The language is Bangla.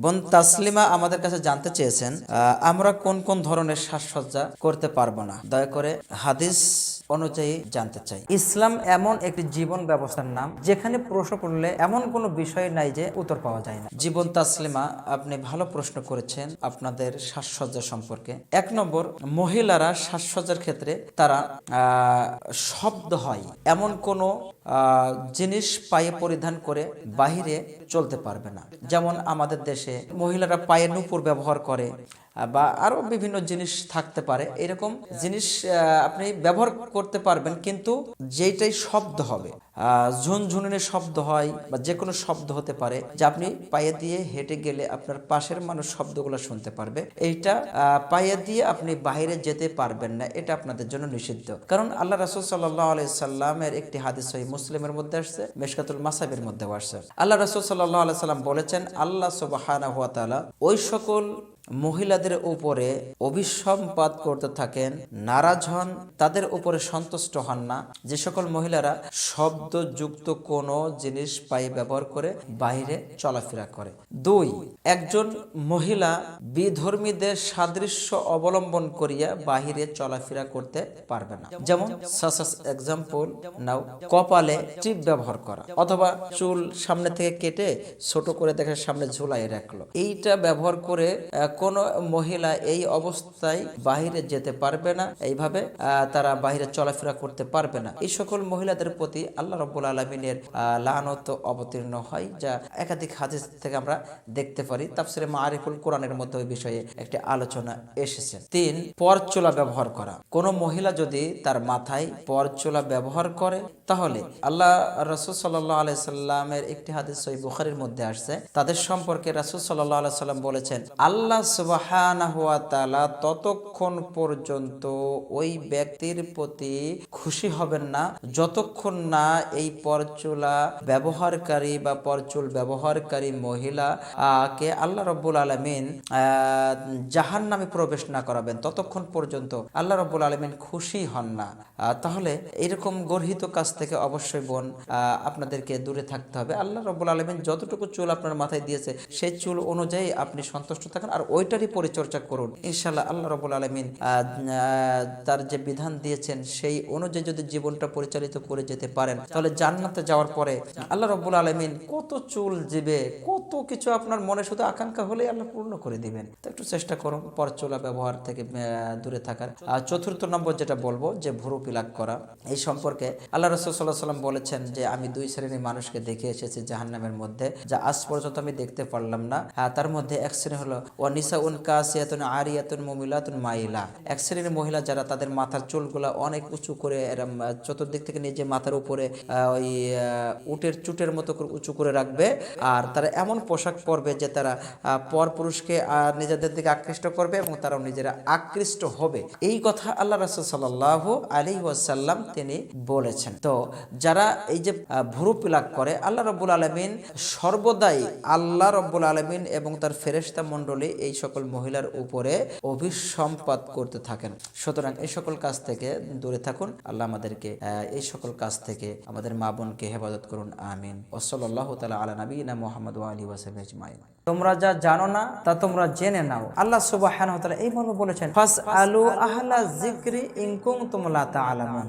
বোন তাসলিমা আমাদের কাছে জানতে চেয়েছেন আমরা কোন কোন ধরনের সাজসজ্জা করতে পারব না। দয়া করে হাদিস অনুযায়ী জানতে চাই। ইসলাম এমন একটি জীবন ব্যবস্থার নাম, যেখানে প্রশ্ন করলে এমন কোনো বিষয় নাই যে উত্তর পাওয়া যায় না। জীবন তাসলিমা, আপনি ভালো প্রশ্ন করেছেন আপনাদের সাজসজ্জা সম্পর্কে। এক নম্বর, মহিলারা সাজসজ্জার ক্ষেত্রে তারা শব্দ হয়। এমন কোনো জিনিস পায়ে পরিধান করে বাহিরে চলতে পারবে না। যেমন আমাদের দেশে মহিলারা পায়ে নুপুর ব্যবহার করে বা আরও বিভিন্ন জিনিস থাকতে পারে। এরকম জিনিস আপনি ব্যবহার করতে পারবেন, কিন্তু যেটাই শব্দ হবে ঝুনঝুনির শব্দ হয় বা যে কোনো শব্দ হতে পারে, যে আপনি পায়ে দিয়ে হেঁটে গেলে আপনার পাশের মানুষ শব্দগুলো শুনতে পারবে। এইটা পায়ে দিয়ে আপনি বাইরে যেতে পারবেন না, এটা আপনাদের জন্য নিষিদ্ধ। কারণ আল্লাহ রাসুল সাল্লাহ সাল্লামের একটি হাদিস সহি মুসলিমের মধ্যে আসছে, মেশকাতুল মাসাবের মধ্যেও আসছে। আল্লাহ রাসুল সাল্লাহ সাল্লাম বলেছেন, আল্লাহ তাআলা ওই সকল মহিলাদের উপরে অভিসম্পাদ করতে থাকেন, নারাজ হন, তাদের উপরে সন্তুষ্ট হন না। যে সকল মহিলারা শব্দযুক্ত কোনো জিনিস পায়ে ব্যবহার করে বাইরে চলাফেরা করে। দুই, একজন মহিলা বিধর্মীদের সাদৃশ্য অবলম্বন করিয়া বাহিরে চলাফেরা করতে পারবে না। যেমন সাসাস এক্সাম্পল নাও কপালে টিপ ব্যবহার করা অথবা চুল সামনে থেকে কেটে ছোট করে দেখে সামনে ঝুলাই রাখল। এইটা ব্যবহার করে কোন মহিলা এই অবস্থায় বাহিরে যেতে পারবে না, এইভাবে তারা বাহিরে চলাফেরা করতে পারবে না। এই সকল মহিলাদের প্রতি আল্লাহ রব্বুল আলমিনের লানত অবতীর্ণ হয়, যা একাধিক হাদিস থেকে আমরা দেখতে পারি। তাফসিরে মারিফুল কোরআনের মধ্যে ওই বিষয়ে একটি আলোচনা এসেছে। তিন, পরচোলা ব্যবহার করা। কোন মহিলা যদি তার মাথায় পরচোলা ব্যবহার করে, তাহলে আল্লাহ রসুল সাল্লাহ আলাইসাল্লামের একটি হাদিস ওই বুখারির মধ্যে আসছে। তাদের সম্পর্কে রাসুল সাল্লাহ আলাইসাল্লাম বলেছেন, আল্লাহ তাআলা ততক্ষণ পর্যন্ত ওই ব্যক্তির প্রতি খুশি হবেন না। যতক্ষণ না এই পরচুলা ব্যবহারকারী বা পরচুল ব্যবহারকারী মহিলা কে আল্লাহ রব্বুল আলমিন জাহান নামে প্রবেশ না করাবেন, ততক্ষণ পর্যন্ত আল্লাহ রব্বুল আলমিন খুশি হন না। তাহলে এরকম গর্হিত কাজ থেকে অবশ্যই বোন আপনাদেরকে দূরে থাকতে হবে। আল্লাহ রব্বুল আলমিন যতটুকু চুল আপনার মাথায় দিয়েছে, সেই চুল অনুযায়ী আপনি সন্তুষ্ট থাকেন। আর ওইটারই পরিচর্যা করুন। ইনশাল্লাহ আল্লাহ রবুল আলমিন তার যে বিধান দিয়েছেন, সেই অনুযায়ী যদি জীবনটা পরিচালিত করে যেতে পারেন, তাহলে জান্নাতে যাওয়ার পরে আল্লাহ রব্বুল আলমিন কত চুল জিবে, কত কিছু আপনার মনে শুধু আকাঙ্ক্ষা হলেই আল্লাহ পূর্ণ করে দিবেন। তো একটু চেষ্টা করুন পরচোলা ব্যবহার থেকে দূরে থাকার। আর চতুর্থ নম্বর যেটা বলব, যে ভুরু পিলাক করা। এই সম্পর্কে আল্লাহ রসুল সাল্লাহ সাল্লাম বলেছেন যে, আমি দুই শ্রেণির মানুষকে দেখে এসেছি জাহান্নামের মধ্যে। যা আজ পর্যন্ত আমি দেখতে পারলাম না। তার মধ্যে এক শ্রেণি হলো ও নিসা উন কাসিয়াতুন আরিয়াতুন মুমিলাতুন মাইলা। এক শ্রেণির মহিলা যারা তাদের মাথার চুলগুলা অনেক উঁচু করে এরম চতুর্দিক থেকে নিজে মাথার উপরে ওই উটের চুটের মতো করে উঁচু করে রাখবে। আর তারা এমন পোশাক পরবে যে তারা পর পুরুষকে নিজেদের দিকে আকৃষ্ট করবে এবং তারাও নিজেরা আকৃষ্ট হবে। এই কথা আল্লাহ রাসুল সাল্লাহ আলী ওয়াসাল্লাম তিনি বলেছেন। তো যারা এই যে ভুরু পিলাক করে, আল্লাহ রব্বুল আলমিন সর্বদাই আল্লাহ রব্বুল আলমিন এবং তার ফেরেশতা মণ্ডলী এই সকল মহিলার উপরে অভিসম্পাদ করতে থাকেন। সুতরাং এই সকল কাজ থেকে দূরে থাকুন। আল্লাহ আমাদেরকে এই সকল কাজ থেকে আমাদের মা বোনকে হেফাজত করুন। আমিন। ওসল্লাহ তালা আলা নবীনা মোহাম্মদ আলী ওয়াসাম তোমরা যা জানো না, তা তোমরা জেনে নাও। আল্লাহ সুবাহ এই মর্মে বলেছেন